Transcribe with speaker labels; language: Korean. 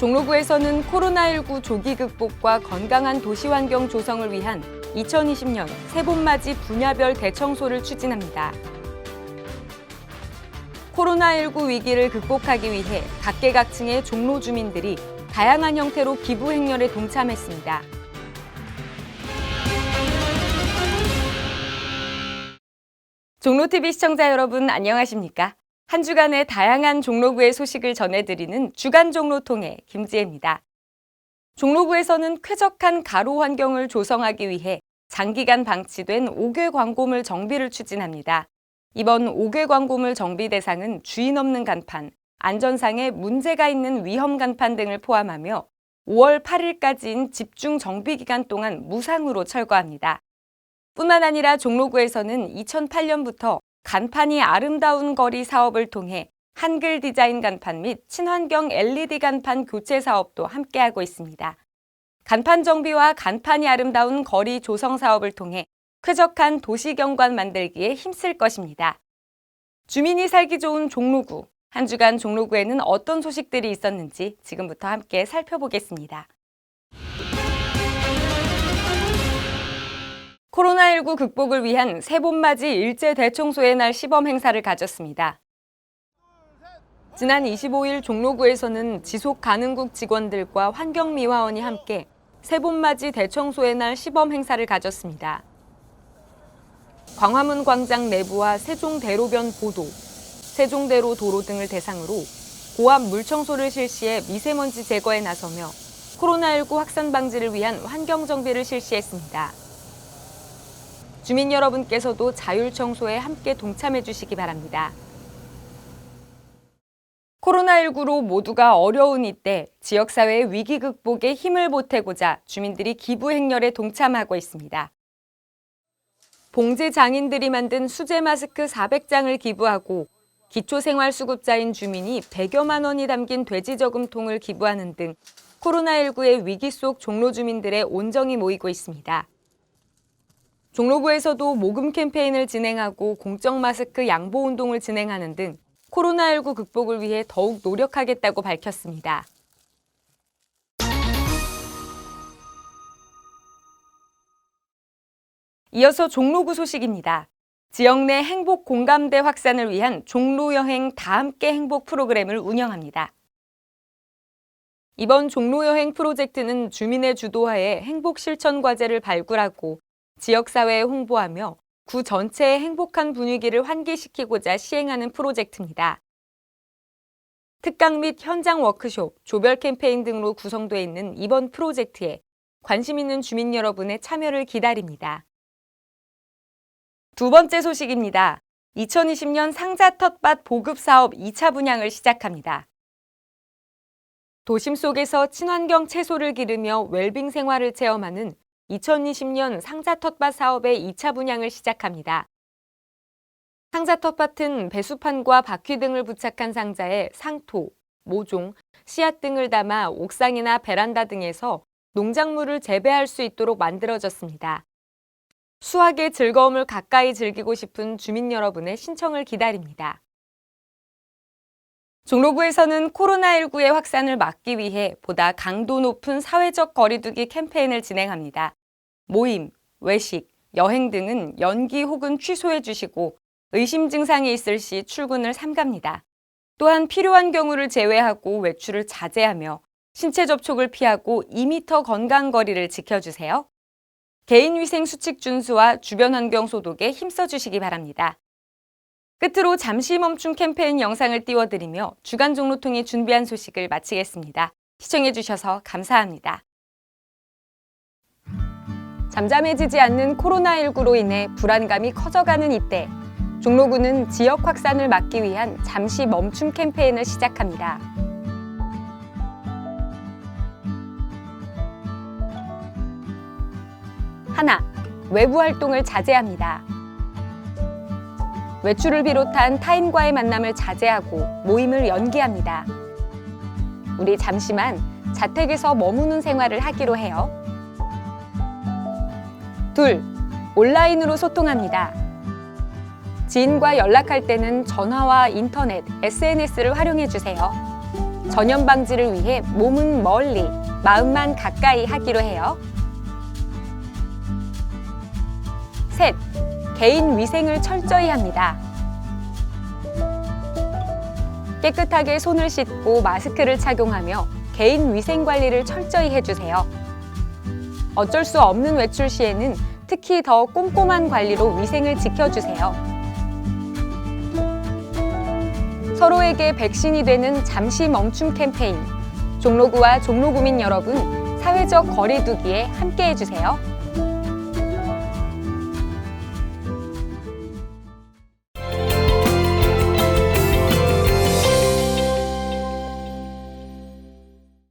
Speaker 1: 종로구에서는 코로나19 조기 극복과 건강한 도시 환경 조성을 위한 2020년 세봄맞이 분야별 대청소를 추진합니다. 코로나19 위기를 극복하기 위해 각계각층의 종로 주민들이 다양한 형태로 기부 행렬에 동참했습니다. 종로TV 시청자 여러분 안녕하십니까? 한 주간의 다양한 종로구의 소식을 전해드리는 주간 종로통의 김지혜입니다. 종로구에서는 쾌적한 가로 환경을 조성하기 위해 장기간 방치된 5개 광고물 정비를 추진합니다. 이번 5개 광고물 정비 대상은 주인 없는 간판, 안전상에 문제가 있는 위험 간판 등을 포함하며 5월 8일까지인 집중 정비 기간 동안 무상으로 철거합니다. 뿐만 아니라 종로구에서는 2008년부터 간판이 아름다운 거리 사업을 통해 한글 디자인 간판 및 친환경 LED 간판 교체 사업도 함께하고 있습니다. 간판 정비와 간판이 아름다운 거리 조성 사업을 통해 쾌적한 도시 경관 만들기에 힘쓸 것입니다. 주민이 살기 좋은 종로구, 한 주간 종로구에는 어떤 소식들이 있었는지 지금부터 함께 살펴보겠습니다. 코로나19 극복을 위한 세봄맞이 일제 대청소의 날 시범 행사를 가졌습니다. 지난 25일 종로구에서는 지속 가능국 직원들과 환경미화원이 함께 세봄맞이 대청소의 날 시범 행사를 가졌습니다. 광화문 광장 내부와 세종대로변 보도, 세종대로 도로 등을 대상으로 고압 물청소를 실시해 미세먼지 제거에 나서며 코로나19 확산 방지를 위한 환경 정비를 실시했습니다. 주민 여러분께서도 자율 청소에 함께 동참해 주시기 바랍니다. 코로나19로 모두가 어려운 이때 지역사회의 위기 극복에 힘을 보태고자 주민들이 기부 행렬에 동참하고 있습니다. 봉제 장인들이 만든 수제 마스크 400장을 기부하고 기초생활수급자인 주민이 100여만 원이 담긴 돼지 저금통을 기부하는 등 코로나19의 위기 속 종로 주민들의 온정이 모이고 있습니다. 종로구에서도 모금 캠페인을 진행하고 공적 마스크 양보 운동을 진행하는 등 코로나19 극복을 위해 더욱 노력하겠다고 밝혔습니다. 이어서 종로구 소식입니다. 지역 내 행복 공감대 확산을 위한 종로 여행 다 함께 행복 프로그램을 운영합니다. 이번 종로 여행 프로젝트는 주민의 주도하에 행복 실천 과제를 발굴하고 지역사회에 홍보하며 구 전체의 행복한 분위기를 환기시키고자 시행하는 프로젝트입니다. 특강 및 현장 워크숍, 조별 캠페인 등으로 구성되어 있는 이번 프로젝트에 관심 있는 주민 여러분의 참여를 기다립니다. 두 번째 소식입니다. 2020년 상자 텃밭 보급 사업 2차 분양을 시작합니다. 도심 속에서 친환경 채소를 기르며 웰빙 생활을 체험하는 2020년 상자 텃밭 사업의 2차 분양을 시작합니다. 상자 텃밭은 배수판과 바퀴 등을 부착한 상자에 상토, 모종, 씨앗 등을 담아 옥상이나 베란다 등에서 농작물을 재배할 수 있도록 만들어졌습니다. 수확의 즐거움을 가까이 즐기고 싶은 주민 여러분의 신청을 기다립니다. 종로구에서는 코로나19의 확산을 막기 위해 보다 강도 높은 사회적 거리두기 캠페인을 진행합니다. 모임, 외식, 여행 등은 연기 혹은 취소해 주시고 의심 증상이 있을 시 출근을 삼갑니다. 또한 필요한 경우를 제외하고 외출을 자제하며 신체 접촉을 피하고 2m 건강 거리를 지켜주세요. 개인 위생 수칙 준수와 주변 환경 소독에 힘써 주시기 바랍니다. 끝으로 잠시 멈춤 캠페인 영상을 띄워드리며 주간 종로통이 준비한 소식을 마치겠습니다. 시청해주셔서 감사합니다. 잠잠해지지 않는 코로나19로 인해 불안감이 커져가는 이때 종로구는 지역 확산을 막기 위한 잠시 멈춤 캠페인을 시작합니다. 하나, 외부 활동을 자제합니다. 외출을 비롯한 타인과의 만남을 자제하고 모임을 연기합니다. 우리 잠시만 자택에서 머무는 생활을 하기로 해요. 둘, 온라인으로 소통합니다. 지인과 연락할 때는 전화와 인터넷, SNS를 활용해 주세요. 전염 방지를 위해 몸은 멀리, 마음만 가까이 하기로 해요. 셋, 개인 위생을 철저히 합니다. 깨끗하게 손을 씻고 마스크를 착용하며 개인 위생 관리를 철저히 해주세요. 어쩔 수 없는 외출 시에는 특히 더 꼼꼼한 관리로 위생을 지켜주세요. 서로에게 백신이 되는 잠시 멈춤 캠페인. 종로구와 종로구민 여러분, 사회적 거리두기에 함께 해주세요.